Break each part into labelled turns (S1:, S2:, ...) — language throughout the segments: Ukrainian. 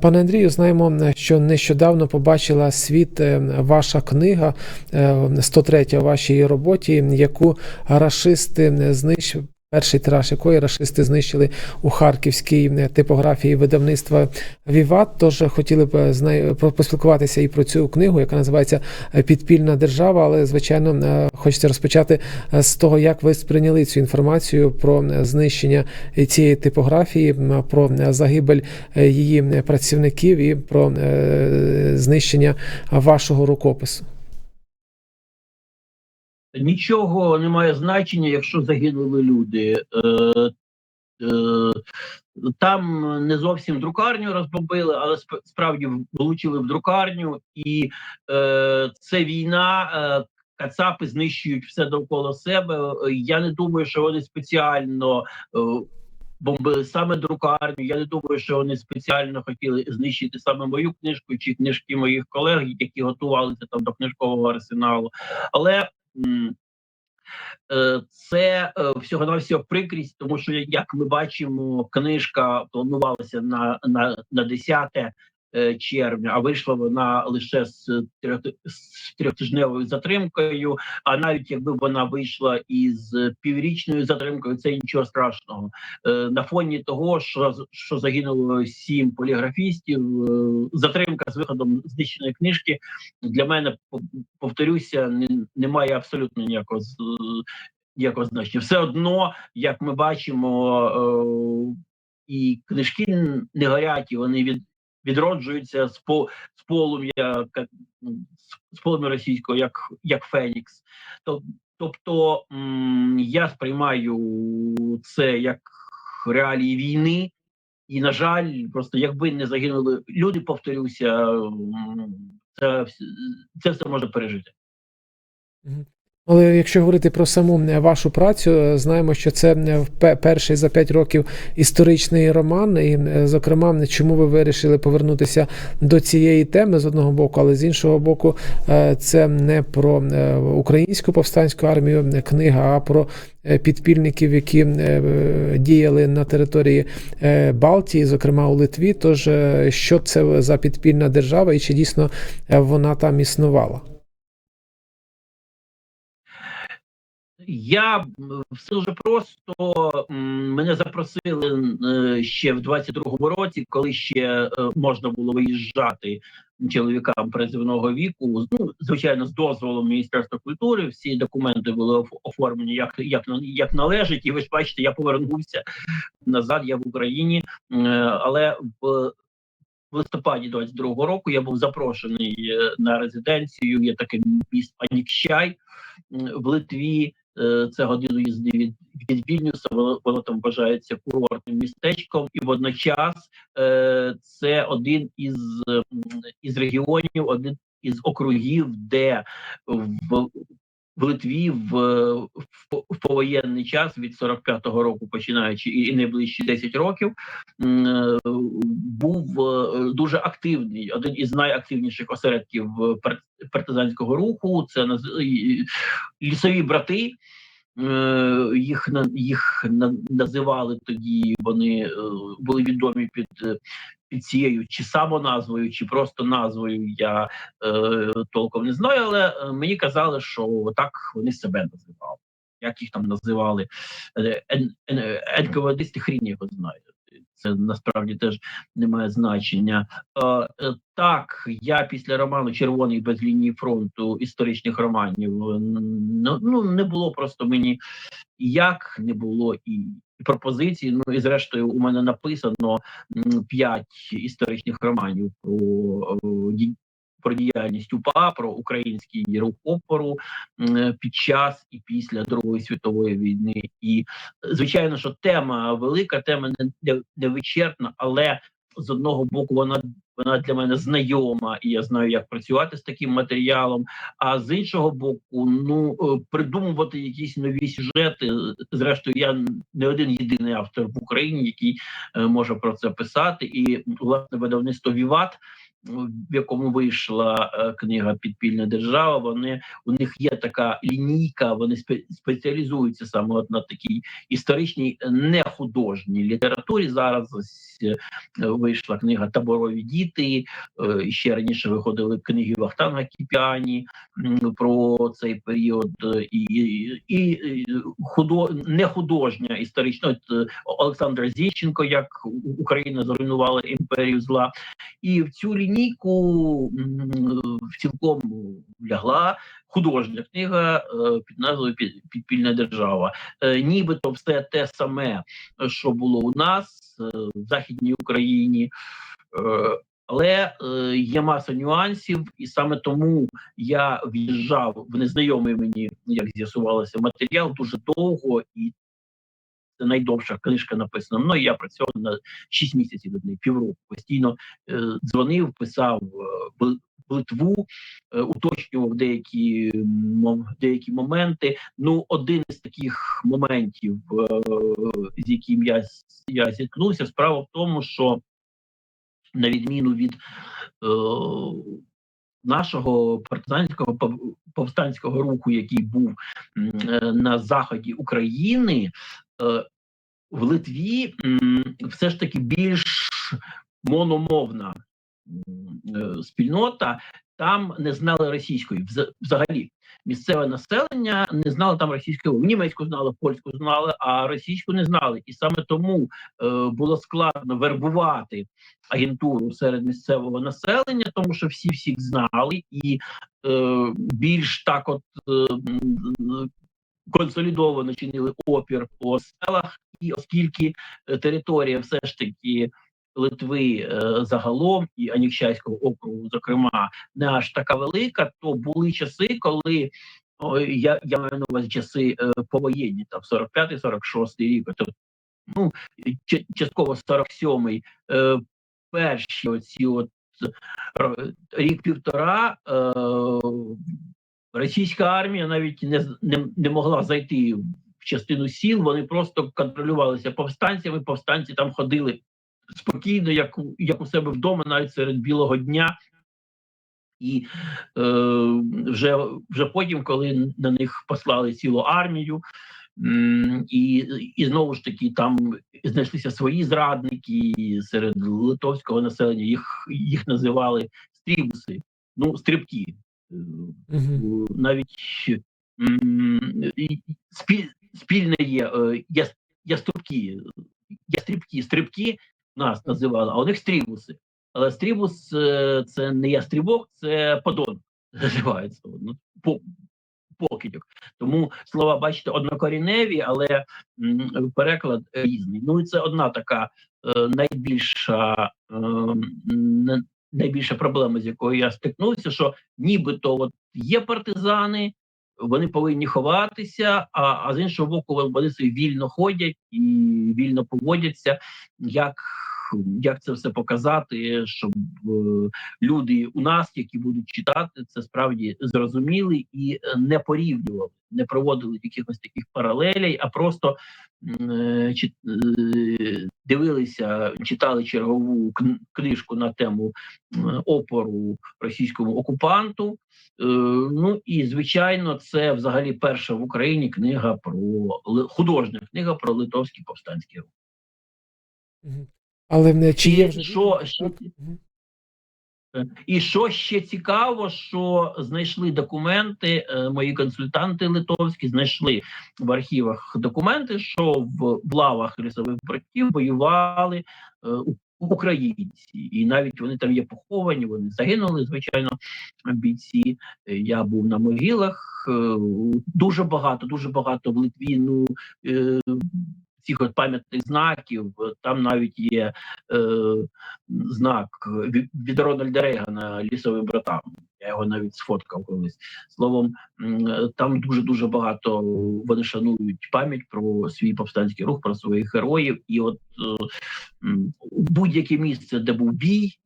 S1: Пане Андрію, знаємо, що нещодавно побачила світ е, ваша книга е, 103 у вашій роботі, яку рашисти знищили. Перший тираж якої рашисти знищили у харківській е, типографії видавництва Віват. Тож хотіли б з нею поспілкуватися і про цю книгу, яка називається е, Підпільна держава. Але звичайно, е, хочеться розпочати е, з того, як ви сприйняли цю інформацію про е, знищення цієї типографії, про е, загибель е, її е, працівників і про е, знищення вашого рукопису.
S2: Нічого не має значення, якщо загинули люди. Е, е, там не зовсім друкарню розбомбили, але справді влучили в друкарню, і е, це війна. Е, Кацапи знищують все довкола себе. Я не думаю, що вони спеціально е, бомбили саме друкарню. Я не думаю, що вони спеціально хотіли знищити саме мою книжку чи книжки моїх колег, які готувалися там до книжкового арсеналу. Але це всього на всього прикрість, тому що як ми бачимо, книжка планувалася на, на, на 10 е, червня, а вийшла вона лише з трьох- з трьохтижневою затримкою. А навіть якби вона вийшла із піврічною затримкою, це нічого страшного. Е, На фоні того, що що загинуло сім поліграфістів, е, затримка з виходом знищеної книжки для мене пов- повторюся, не, немає абсолютно ніякого ніякого значення. Все одно, як ми бачимо, е, і книжки не горять, і вони від, відроджуються з, по, з полум'я з, з полум'я російського, як, як Фенікс. Тобто я сприймаю це як реалії війни. І, на жаль, просто якби не загинули люди, повторюся, це, це все може пережити.
S1: Але якщо говорити про саму е, вашу працю, е, знаємо, що це е, перший за 5 років історичний роман. І, зокрема, чому ви вирішили повернутися до цієї теми з одного боку, але з іншого боку, це не про українську повстанську армію книга, а про підпільників, які діяли на території Балтії, зокрема у Литві. Тож, що це за підпільна держава, і чи дійсно вона там існувала?
S2: Я все дуже просто мене запросили е, ще в 22-му році, коли ще е, можна було виїжджати чоловікам призивного віку. Ну, звичайно, з дозволом Міністерства культури. Всі документи були оформлені як, як, як належить. І ви ж бачите, я повернувся назад. Я в Україні, е, але в в листопаді 22-го року я був запрошений на резиденцію. Є таке місто Анікщай в Литві. Е, Це годину їзди від, від Вільнюса. Воно, воно там вважається курортним містечком, і водночас е, це один із, із регіонів, один із округів, де в, в Литві в, в, повоєнний час від 45-го року, починаючи і, найближчі 10 років, е, був е, дуже активний, один із найактивніших осередків пар- партизанського руху. Це лісові брати. Е, Їх їх називали тоді. Вони е, були відомі під, е, під цією чи самоназвою, чи просто назвою. Я е, толком не знаю, але мені казали, що так вони себе називали. Як їх там називали? НКВД хрін його знає. Це насправді теж не має значення. Е, так, я після роману Червоний без лінії фронту історичних романів е, ну, ну не було просто мені як не було і, Пропозиції. Ну і зрештою, у мене написано п'ять історичних романів про, е, про діяльність УПА, про український рух опору під час і після Другої світової війни. І звичайно, що тема велика, тема не, не, не вичерпна, але з одного боку вона. Вона для мене знайома, і я знаю, як працювати з таким матеріалом. А з іншого боку, ну е, придумувати якісь нові сюжети. Зрештою, я не один єдиний автор в Україні, який е, може про це писати. І власне видавництво Віват в якому вийшла е, книга Підпільна держава. Вони у них є така лінійка, вони спе- спеціалізуються саме от на такій історичній не нехудожній літературі. Зараз е, вийшла книга Таборові діти. е, Ще раніше виходили книги Вахтанга Кіпіані про цей період, е, і, і, і худо не художня історична от, е, Олександр Зіщенко, як Україна зруйнувала імперію зла, і в цю лінійку цілком лягла художня книга е, під назвою Підпільна держава. Е, Нібито все те саме, що було у нас е, в Західній Україні. Але е, є маса нюансів, і саме тому я в'їжджав в незнайомий мені, як з'ясувалося, матеріал дуже довго, і це найдовша книжка написана мною. Я працював на 6 місяців нею, півроку. Постійно е, дзвонив, писав Литву, е, уточнював деякі, деякі моменти. Ну, один із таких моментів, е, з яким я, я зіткнувся, справа в тому, що на відміну від е, нашого партизанського пов- повстанського руху, який був е, на заході України, е, в Литві м, все ж таки більш мономовна е, спільнота. Там не знали російської взагалі. Місцеве населення не знало там російської. Німецьку знали, польську знали, а російську не знали. І саме тому е, було складно вербувати агентуру серед місцевого населення, тому що всі всіх знали, і е, більш так, от е, консолідовано чинили опір по селах, і оскільки е, територія все ж таки Литви е, загалом і Анікчайського округу, зокрема, не аж така велика, то були часи, коли я, я маю на увазі часи е, повоєнні, там 45-46 рік, то ну частково 47-й, е, перші оці от рік-півтора. Російська армія навіть не, не, не могла зайти в частину сіл, вони просто контролювалися повстанцями. Повстанці там ходили спокійно, як, у- як у себе вдома, навіть серед білого дня. І е, вже, вже потім, коли на них послали цілу армію, і, і знову ж таки там знайшлися свої зрадники серед литовського населення, їх, їх називали стрібуси, ну, стрибки.
S1: Мгм.
S2: навіть спіль, спільне є е, яструбки, ястрібки, стрибки нас називали, а у них стрібуси. Але стрібус е, це не ястрібок, це подон називається. Ну, по, покидьок. Тому слова, бачите, однокоріневі, але м, переклад різний. Ну і це одна така е, найбільша, е, найбільша проблема, з якою я стикнувся, що нібито от є партизани, вони повинні ховатися, а, а з іншого боку, вони собі вільно ходять і вільно поводяться. Як, як це все показати, щоб е, люди у нас, які будуть читати, це справді зрозуміли і не порівнювали, не проводили якихось таких паралелей, а просто е, е, дивилися, читали чергову книжку на тему опору російському окупанту. Ну і звичайно, це взагалі перша в Україні книга про художня книга про литовський повстанський рух.
S1: Але не- чи є вже
S2: що, що? І що ще цікаво, що знайшли документи, е, мої консультанти литовські знайшли в архівах документи, що в, в лавах лісових братів воювали е, українці, і навіть вони там є поховані, вони загинули, звичайно, бійці. Е, Я був на могилах. Дуже багато, дуже багато в Литві. Ну е, цих от пам'ятних знаків. Там навіть є е, знак від, Рональда Рейгана лісовим братам. Я його навіть сфоткав колись. Словом, там дуже дуже багато вони шанують пам'ять про свій повстанський рух, про своїх героїв. І от е, будь-яке місце, де був бій,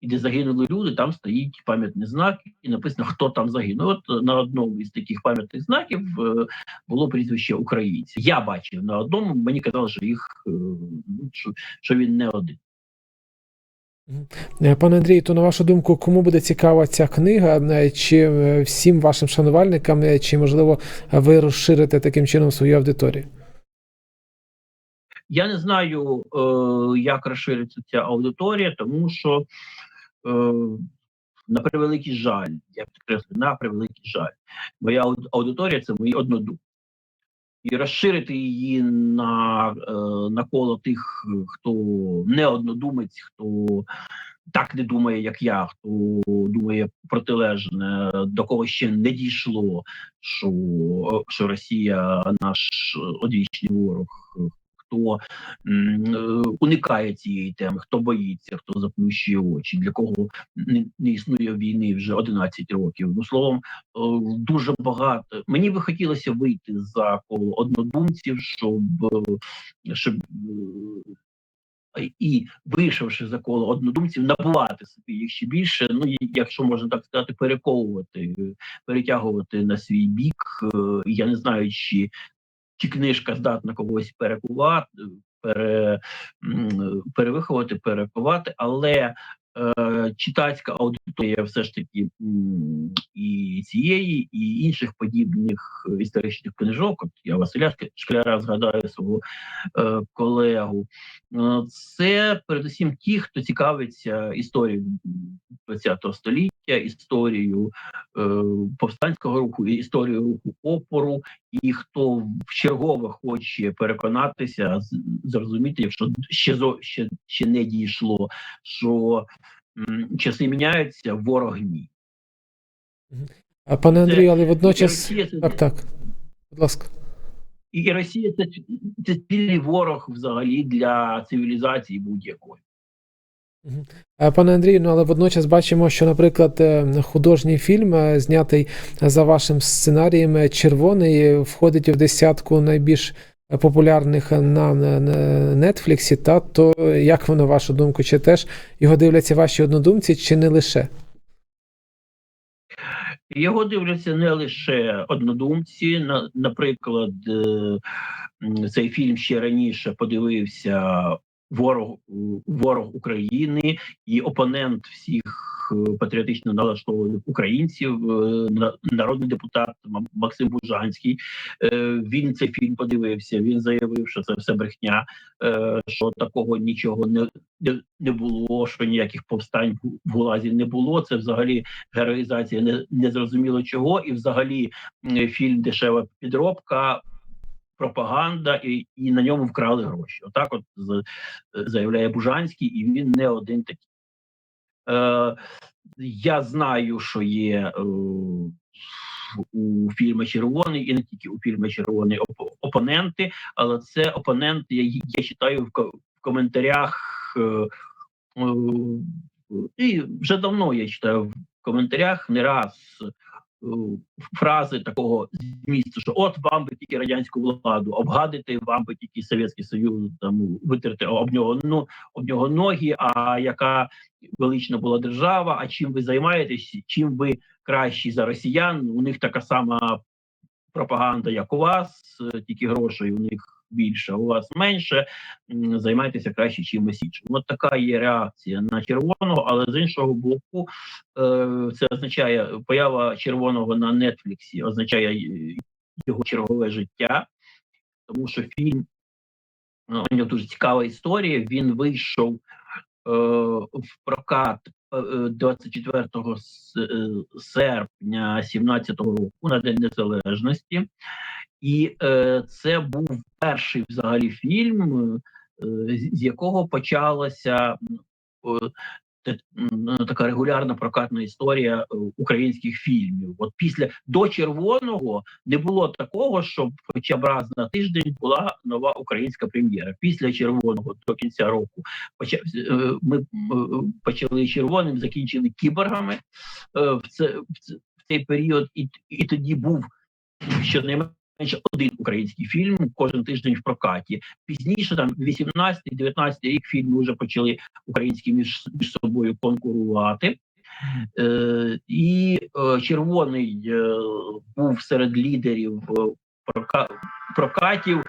S2: і де загинули люди, там стоїть пам'ятний знак, і написано, хто там загинув. От е, на одному із таких пам'ятних знаків е, було прізвище українці. Я бачив на одному, мені казали, що їх е, ну, що, він не один.
S1: Пане Андрію, то на вашу думку, кому буде цікава ця книга? Чи всім вашим шанувальникам, чи можливо ви розширите таким чином свою аудиторію?
S2: Я не знаю, як розшириться ця аудиторія, тому що на превеликий жаль, я підкреслю, на превеликий жаль, моя аудиторія це мої однодумці. І розширити її на, е, на коло тих, хто не однодумець, хто так не думає, як я, хто думає протилежне, до кого ще не дійшло, що, що Росія наш одвічний ворог. Хто е, уникає цієї теми, хто боїться, хто заплющує очі, для кого не, існує війни вже 11 років. Ну словом, е, дуже багато. Мені би хотілося вийти за коло однодумців, щоб, е, щоб і вийшовши за коло однодумців, набувати собі їх ще більше. Ну якщо можна так сказати, перековувати, перетягувати на свій бік. Я не знаю, чи, чи книжка здатна когось перекувати, пере, перевиховати, перекувати, але е, читацька аудиторія все ж таки і цієї, і інших подібних історичних книжок. От я Василя Шкляра згадаю свого е, колегу. Е, Це передусім ті, хто цікавиться історією ХХ століття, історією е, повстанського руху, і історією руху опору, і хто в чергове хоче переконатися, зрозуміти, якщо ще ще, ще не дійшло, що м, часи міняються, ворог ні.
S1: А пане Андрію, але водночас.
S2: Росія це
S1: Так, так. Будь ласка.
S2: І, Росія це, це спільний ворог взагалі для цивілізації будь-якої.
S1: Е, Пане Андрію, ну але водночас бачимо, що, наприклад, е, художній фільм, е, знятий за вашим сценарієм Червоний, входить в десятку найбільш популярних на Нетфліксі. Та то як воно, вашу думку, чи теж його дивляться ваші однодумці, чи не лише?
S2: Його дивляться не лише однодумці. Наприклад, цей фільм ще раніше подивився ворог, ворог України і опонент всіх е, патріотично налаштованих українців, е, на- народний депутат Максим Бужанський. Е, Він цей фільм подивився. Він заявив, що це все брехня, що такого нічого не, не було, що ніяких повстань в Гулазі не було. Це взагалі героїзація не, не зрозуміло чого, і взагалі фільм дешева підробка. Пропаганда, і, і на ньому вкрали гроші. Отак, от заявляє Бужанський, і він не один такий. Е, я знаю, що є е, у фільмі Червоний, і не тільки у фільмі Червоний оп- опоненти, але це опоненти, я, я читаю в, ко- в коментарях. Е, е, і вже давно я читаю в коментарях не раз фрази такого змісту, що от вам би тільки радянську владу обгадити, вам би тільки Совєтський Союз там витерти об нього ну об нього ноги. А яка велична була держава? А чим ви займаєтесь? Чим ви кращі за росіян? У них така сама пропаганда, як у вас, е, тільки грошей у них більше, у вас менше. Займайтеся краще чимось іншим. От така є реакція на червоного, але з іншого боку, е, це означає поява червоного на Нетфліксі, означає е, його чергове життя, тому що фільм е, у нього дуже цікава історія. Він вийшов в прокат е, 24 е, серпня 17-го року на День Незалежності. І е, це був перший взагалі фільм, е, з якого почалася е, така регулярна прокатна історія е, українських фільмів. От після до червоного не було такого, щоб хоча б раз на тиждень була нова українська прем'єра. Після червоного до кінця року почав е, ми е, почали червоним, закінчили кіборгами е, в це- в цей період, і, і тоді був щонайменше один український фільм кожен тиждень в прокаті. Пізніше, там 18-19 рік фільми вже почали українські між, між собою конкурувати. Е, і е, червоний е, був серед лідерів е, прока, прокатів,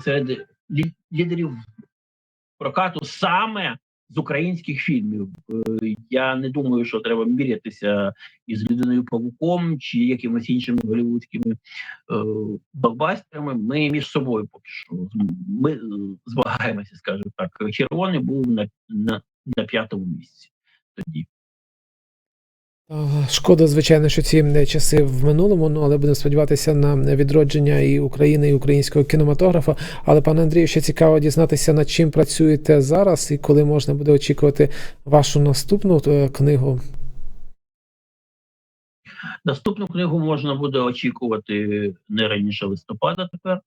S2: серед лі, лідерів прокату саме з українських фільмів. Е, Я не думаю, що треба мірятися із людиною павуком чи якимись іншими голівудськими е. Ми між собою поки що ми звагаємося, змагаємося, скажімо так. Червоний був на, на, на п'ятому місці тоді.
S1: Ага, Шкода, звичайно, що ці часи в минулому, ну але будемо сподіватися на відродження і України, і українського кінематографа. Але пане Андрію, ще цікаво дізнатися, над чим працюєте зараз, і коли можна буде очікувати вашу наступну е, книгу.
S2: Наступну книгу можна буде очікувати не раніше листопада. Тепер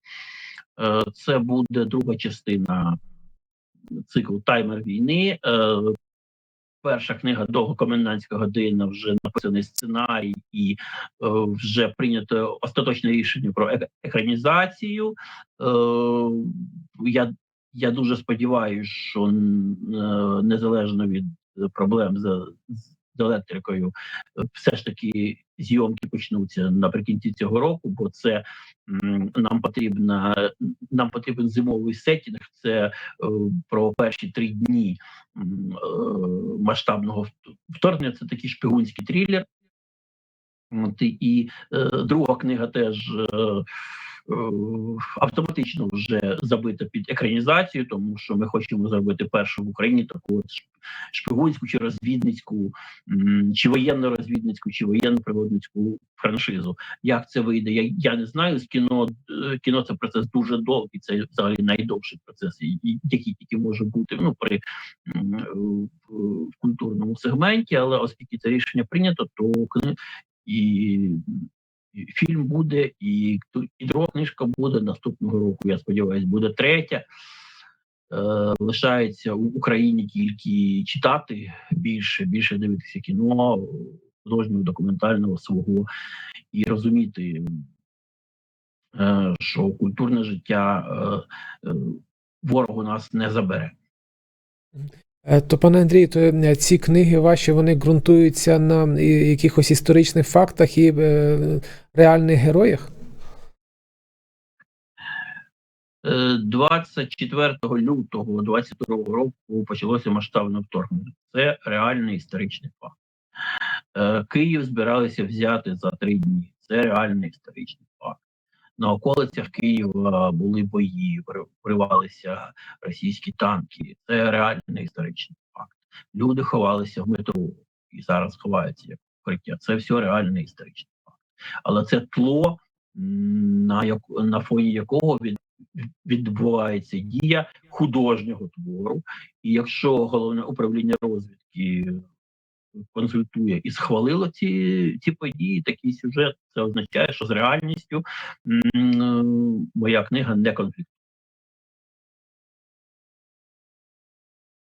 S2: Е, це буде друга частина циклу Таймер війни. Перша книга довгокомендантська година вже написаний сценарій і е, вже прийнято остаточне рішення про ек- екранізацію. Е, я, я дуже сподіваюся, що е, незалежно від проблем з, з електрикою, е, все ж таки зйомки почнуться наприкінці цього року, бо це нам потрібна нам потрібен зимовий сетінг. Це е, про перші три дні масштабного вторгнення. Це такий шпигунський трилер. От, і, е, друга книга теж е, е, автоматично вже забита під екранізацію, тому що ми хочемо зробити першу в Україні таку шпигунську чи розвідницьку, чи воєнно-розвідницьку, чи воєнно-пригодницьку франшизу. Як це вийде? Я, я не знаю. З кіно е, кіно це процес дуже довгий. Це взагалі найдовший процес, який тільки може бути ну при е, в, культурному сегменті. Але оскільки це рішення прийнято, то і фільм буде, і, і друга книжка буде наступного року. Я сподіваюся, буде третя. Е, лишається у Україні тільки читати більше, більше дивитися кіно художнього документального свого і розуміти, е, що культурне життя е, е, ворог у нас не забере.
S1: Е, То, пане Андрію, то е, ці книги ваші вони ґрунтуються на якихось історичних фактах і е, реальних героях?
S2: Е, 24 лютого 22 року почалося масштабне вторгнення. Це реальний історичний факт. Київ збиралися взяти за три дні. Це реальний історичний. На околицях Києва були бої, ври- вривалися російські танки. Це реальний історичний факт. Люди ховалися в метро і зараз ховаються як укриття. Це все реальний історичний факт. Але це тло, на, як, на фоні якого від, відбувається дія художнього твору. І якщо головне управління розвідки консультує і схвалило ці, ці події, такий сюжет, це означає, що з реальністю м, моя книга не конфліктує.